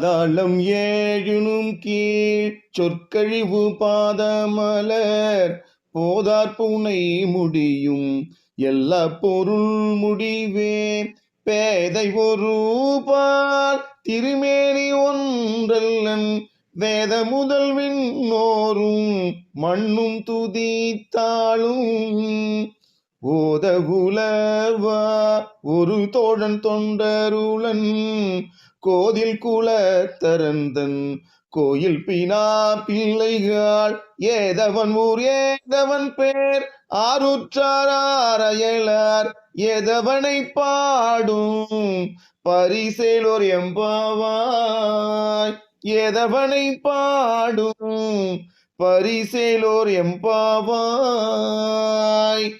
தாளம் ஏழுனும் கீழ் சொற்கழிவு பாதமலர். போதார் பூனை முடியும் எல்லா பொருள் முடிவே. பேதை ஒரு பால் திருமேனி ஒன்றல்லன். வேத முதல் விண்ணோரும் மண்ணும் துதித்தாளும். ஓத உலவா ஒரு தோழன் தொண்டருளன். கோதில் குலத்தரந்தன். கோயில் பினா பிள்ளைகள் ஏதவன் ஊர் ஏதவன் பேர் ஆருற்றாரையலார் ஏதவனை பாடும். பரிசேலோர் எம்பாவாய் ஏதவனை பாடும். பரிசேலோர் எம்பாவாய்.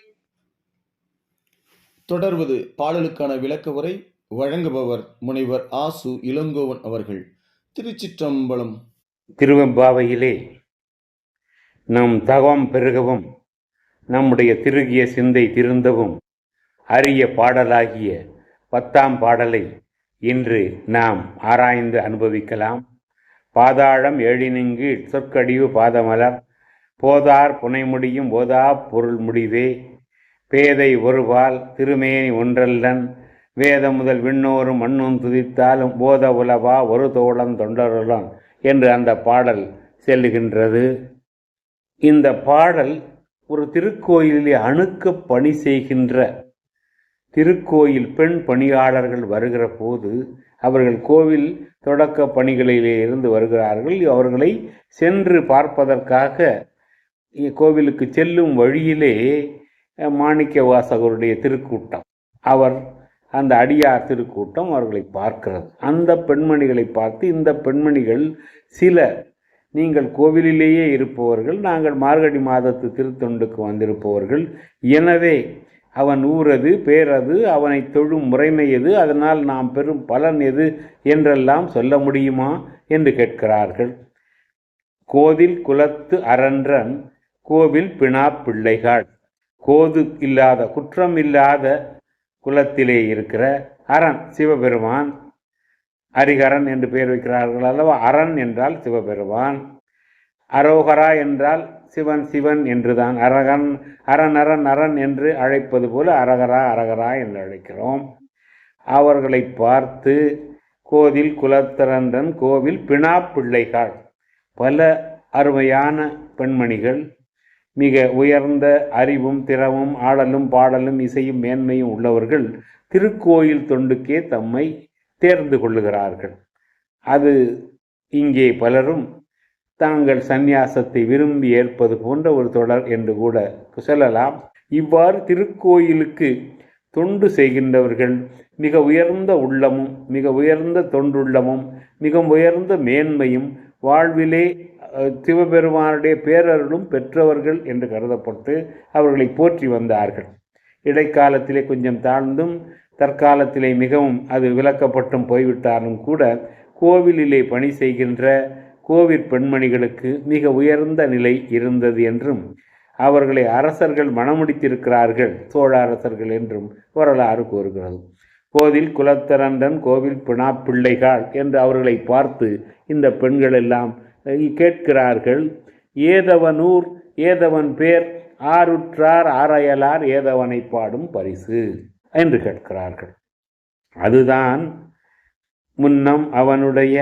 தொடர்வது பாடலுக்கான விளக்க உரை வழங்குபவர் முனைவர் ஆசு இளங்கோவன் அவர்கள். திருச்சிற்றம்பலம். திருவெம்பாவையிலே நம் தவம் பெருகவும் நம்முடைய திருகிய சிந்தை திருந்தவும் அரிய பாடலாகிய பத்தாம் பாடலை இன்று நாம் ஆராய்ந்து அனுபவிக்கலாம். பாதாளம் எழினிங்கு சொற்கடிவு பாதமலர் போதார் புனைமுடியும் ஓதா பொருள் முடிவே பேதை ஒருவால் திருமேனி ஒன்றல்லன் வேதம் முதல் விண்ணோரும் மண்ணும் துதித்தாலும் போத உலவா ஒரு தோழம் தொண்டருளம் என்று அந்த பாடல் செல்லுகின்றது. இந்த பாடல் ஒரு திருக்கோயிலிலே அணுக்க பணி செய்கின்ற திருக்கோயில் பெண் பணியாளர்கள் வருகிற போது அவர்கள் கோவில் தொடக்க பணிகளிலே இருந்து வருகிறார்கள். அவர்களை சென்று பார்ப்பதற்காக கோவிலுக்கு செல்லும் வழியிலே மாணிக்க வாசகருடைய திருக்கூட்டம். அவர் அந்த அடியார் திருக்கூட்டம் அவர்களை பார்க்கிறது. அந்த பெண்மணிகளை பார்த்து இந்த பெண்மணிகள் சில நீங்கள் கோவிலிலேயே இருப்பவர்கள் நாங்கள் மார்கழி மாதத்து திருத்தொண்டுக்கு வந்திருப்பவர்கள். எனவே அவன் ஊரது பேரது அவனை தொழும் முறைமை எது அதனால் நாம் பெறும் பலன் எது என்றெல்லாம் சொல்ல முடியுமா என்று கேட்கிறார்கள். கோதில் குலத்து அரன்றன் கோவில் பிணா பிள்ளைகள். கோது இல்லாத குற்றம் இல்லாத குலத்திலே இருக்கிற அரண் சிவபெருமான். அரிகரன் என்று பெயர் வைக்கிறார்கள் அல்லவா? அரண் என்றால் சிவபெருமான். அரோகரா என்றால் சிவன் சிவன் என்றுதான். அரகன் அரண் அரண் அரண் என்று அழைப்பது போல அரகரா அரகரா என்று அழைக்கிறோம். அவர்களை பார்த்து கோதில் குலத்திறந்தன் கோவில் பிணா பிள்ளைகள். பல அருமையான பெண்மணிகள் மிக உயர்ந்த அறிவும் திறமும் ஆடலும் பாடலும் இசையும் மேன்மையும் உள்ளவர்கள் திருக்கோயில் தொண்டுக்கே தம்மை தேர்ந்து கொள்ளுகிறார்கள். அது இங்கே பலரும் தாங்கள் சந்நியாசத்தை விரும்பி ஏற்பது போன்ற ஒரு தொடர் என்று கூட சொல்லலாம். இவ்வாறு திருக்கோயிலுக்கு தொண்டு செய்கின்றவர்கள் மிக உயர்ந்த உள்ளமும் மிக உயர்ந்த தொண்டுள்ளமும் மிக உயர்ந்த மேன்மையும் வாழ்விலே சிவபெருமானுடைய பேரருளும் பெற்றவர்கள் என்று கருதப்பட்டு அவர்களை போற்றி வந்தார்கள். இடைக்காலத்திலே கொஞ்சம் தாழ்ந்தும் தற்காலத்திலே மிகவும் அது விலக்கப்பட்டும் போய்விட்டாலும் கூட கோவிலிலே பணி செய்கின்ற கோவில் பெண்மணிகளுக்கு மிக உயர்ந்த நிலை இருந்தது என்றும் அவர்களை அரசர்கள் மணமுடித்திருக்கிறார்கள் சோழ அரசர்கள் என்றும் வரலாறு கூறுகிறது. கோதில் குலத்தரண்டன் கோவில் பிணா பிள்ளைகள் என்று அவர்களை பார்த்து இந்த பெண்கள் எல்லாம் கேட்கிறார்கள். ஏதவனூர் ஏதவன் பேர் ஆருற்றார் ஆரையலார் ஏதவனை பாடும் பரிசு என்று கேட்கிறார்கள். அதுதான் முன்னம் அவனுடைய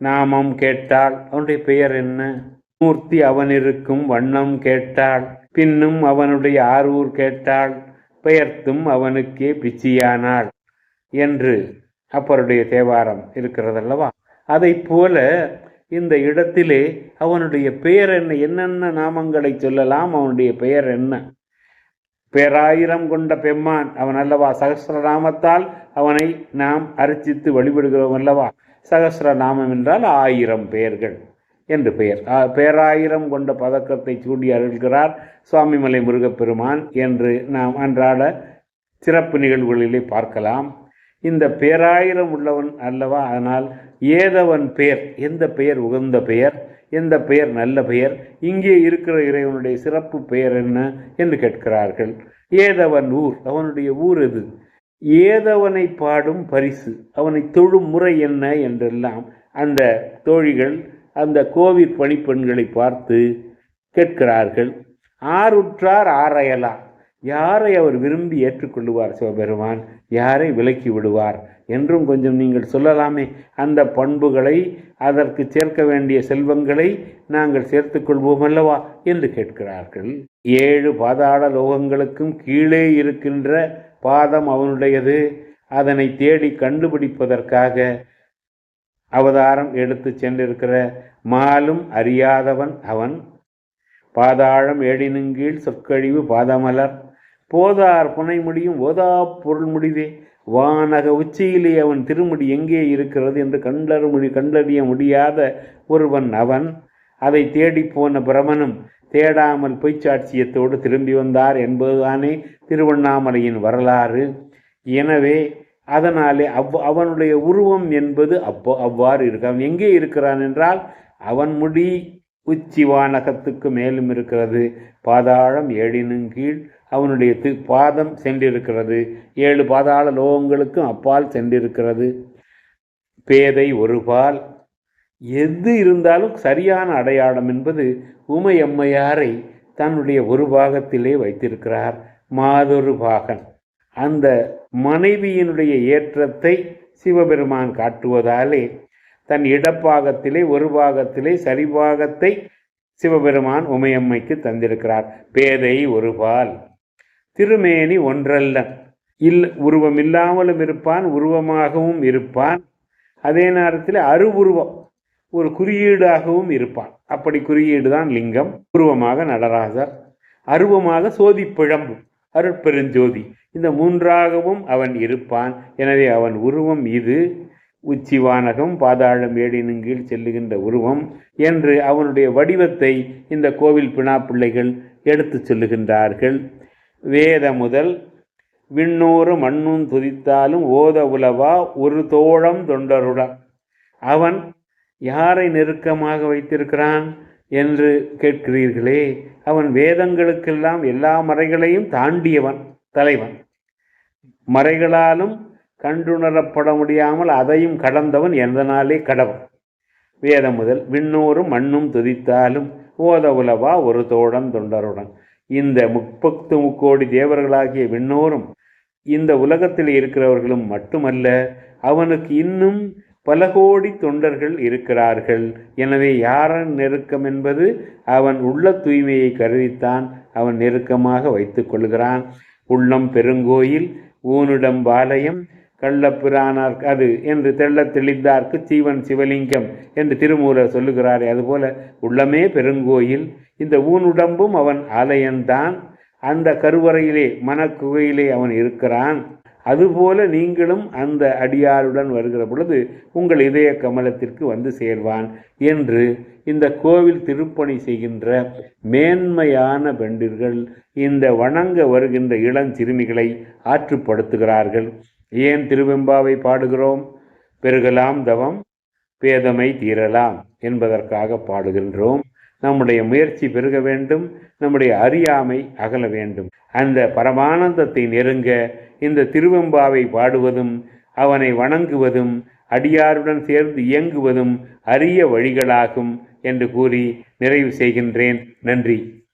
நாமம் கேட்டாள் அவனுடைய பெயர் என்ன? மூர்த்தி அவனிருக்கும் வண்ணம் கேட்டாள் பின்னும் அவனுடைய ஆரூர் கேட்டாள் பெயர்த்தும் அவனுக்கே பிச்சியானாள் என்று அப்பருடைய தேவாரம் இருக்கிறதல்லவா? அதை போல இந்த இடத்திலே அவனுடைய பெயர் என்ன? என்னென்ன நாமங்களை சொல்லலாம்? அவனுடைய பெயர் என்ன? பேராயிரம் கொண்ட பெம்மான் அவன் அல்லவா? சகசிரநாமத்தால் அவனை நாம் அர்ச்சித்து வழிபடுகிறோம் அல்லவா? சகசிரநாமம் என்றால் ஆயிரம் பெயர்கள் என்று பெயர். பேராயிரம் கொண்ட பதக்கத்தை சூடி அருள்கிறார் சுவாமிமலை முருகப்பெருமான் என்று நாம் அன்றாட சிறப்பு நிகழ்வுகளிலே பார்க்கலாம். இந்த பேராயிரம் உள்ளவன் அல்லவா? அதனால் ஏதவன் பெயர் எந்த பெயர் உகந்த பெயர் எந்த பெயர் நல்ல பெயர் இங்கே இருக்கிற இறைவனுடைய சிறப்பு பெயர் என்ன என்று கேட்கிறார்கள். ஏதவன் ஊர் அவனுடைய ஊர் எது? ஏதவனை பாடும் பரிசு அவனை தொழும் முறை என்ன என்றெல்லாம் அந்த தோழிகள் அந்த கோவில் பணிப்பெண்களை பார்த்து கேட்கிறார்கள். ஆறுற்றார் ஆராயலாம். யாரை அவர் விரும்பி ஏற்றுக்கொள்ளுவார் சிவபெருமான்? யாரை விலக்கி விடுவார்? என்றும் கொஞ்சம் நீங்கள் சொல்லலாமே. அந்த பண்புகளை அதற்கு சேர்க்க வேண்டிய செல்வங்களை நாங்கள் சேர்த்துக்கொள்வோம் அல்லவா? என்று கேட்கிறார்கள். ஏழு பாதாள லோகங்களுக்கும் கீழே இருக்கின்ற பாதம் அவனுடையது. அதனை தேடி கண்டுபிடிப்பதற்காக அவதாரம் எடுத்து சென்றிருக்கிற மாலும் அறியாதவன் அவன். பாதாளம் ஏடினுங்கீழ் சொற்கழிவு பாதமலர். போதார் புனை முடியும் ஓதா பொருள் முடிவே. வானக உச்சியிலே அவன் திருமுடி எங்கே இருக்கிறது என்று கண்டற முடி கண்டறிய முடியாத ஒருவன் அவன். அதை தேடிப் போன பிரமனும் தேடாமல் பொய்ச்சாட்சியத்தோடு திரும்பி வந்தார் என்பதுதானே திருவண்ணாமலையின் வரலாறு. எனவே அதனாலே அவ் அவனுடைய உருவம் என்பது அப்போ அவ்வாறு இருக்கு. அவன் எங்கே இருக்கிறான் என்றால் அவன் முடி உச்சி வானகத்துக்கு மேலும் இருக்கிறது. பாதாளம் ஏழினும் கீழ் அவனுடைய தி பாதம் சென்றிருக்கிறது. ஏழு பாதாள லோகங்களுக்கும் அப்பால் சென்றிருக்கிறது. பேதை ஒரு பால் எது இருந்தாலும் சரியான அடையாளம் என்பது உமையம்மையாரை தன்னுடைய ஒரு பாகத்திலே வைத்திருக்கிறார். மாதொரு பாகன். அந்த மனைவியினுடைய ஏற்றத்தை சிவபெருமான் காட்டுவதாலே தன் இடப்பாகத்திலே ஒரு பாகத்திலே சரிபாகத்தை சிவபெருமான் உமையம்மைக்கு தந்திருக்கிறார். பேதை ஒரு பால் திருமேனி ஒன்றல்ல. இல் உருவம் இல்லாமலும் இருப்பான் உருவமாகவும் இருப்பான். அதே நேரத்தில் அருவுருவம் ஒரு குறியீடாகவும் இருப்பான். அப்படி குறியீடு தான் லிங்கம். உருவமாக நடராசர் அருவமாக சோதிப்பிழம்பு அருட்பெருஞ்சோதி. இந்த மூன்றாகவும் அவன் இருப்பான். எனவே அவன் உருவம் இது. உச்சி வானகம் பாதாளம் ஏடினும் கீழ் செல்லுகின்ற உருவம் என்று அவனுடைய வடிவத்தை இந்த கோவில் பிணாப்பிள்ளைகள் எடுத்துச் சொல்லுகின்றார்கள். வேத முதல் விண்ணோறு மண்ணும் துதித்தாலும் ஓத உலவா ஒரு தோழம் தொண்டருடன் அவன் யாரை நெருக்கமாக வைத்திருக்கிறான் என்று கேட்கிறீர்களே. அவன் வேதங்களுக்கெல்லாம் எல்லா மறைகளையும் தாண்டியவன் தலைவன். மறைகளாலும் கண்டுணரப்பட முடியாமல் அதையும் கடந்தவன் எந்தனாலே கடவன் வேதம் முதல் விண்ணோரும் மண்ணும் துதித்தாலும் ஓத உலவா ஒரு தோழன் தொண்டருடன் இந்த முப்பத்து முக்கோடி தேவர்களாகிய விண்ணோரும் இந்த உலகத்தில் இருக்கிறவர்களும் மட்டுமல்ல அவனுக்கு இன்னும் பல கோடி தொண்டர்கள் இருக்கிறார்கள். எனவே யாரன் நெருக்கம் என்பது அவன் உள்ள தூய்மையை கருதித்தான் அவன் நெருக்கமாக வைத்துக் கொள்கிறான். உள்ளம் பெருங்கோயில் ஊனிடம் பாளையம் கள்ளப்பிரானார் அது என்று தெள்ளத் தெளிந்தார்க்கு சீவன் சிவலிங்கம் என்று திருமூலர் சொல்லுகிறாரே. அதுபோல உள்ளமே பெருங்கோயில் இந்த ஊனுடம்பும் அவன் ஆலயந்தான் அந்த கருவறையிலே மனக்குகையிலே அவன் இருக்கிறான். அதுபோல நீங்களும் அந்த அடியாருடன் வருகிற பொழுது உங்கள் இதய கமலத்திற்கு வந்து சேர்வான் என்று இந்த கோவில் திருப்பணி செய்கின்ற மேன்மையான பெண்டிர்கள் இந்த வணங்க வருகின்ற இளஞ்சிறுமிகளை ஆற்றுப்படுத்துகிறார்கள். ஏன் திருவெம்பாவை பாடுகிறோம்? பெருகலாம் தவம் பேதமை தீரலாம் என்பதற்காக பாடுகின்றோம். நம்முடைய முயற்சி பெருக வேண்டும் நம்முடைய அறியாமை அகல வேண்டும். அந்த பரமானந்தத்தை நெருங்க இந்த திருவெம்பாவை பாடுவதும் அவனை வணங்குவதும் அடியாருடன் சேர்ந்து இயங்குவதும் அரிய வழிகளாகும் என்று கூறி நிறைவு செய்கின்றேன். நன்றி.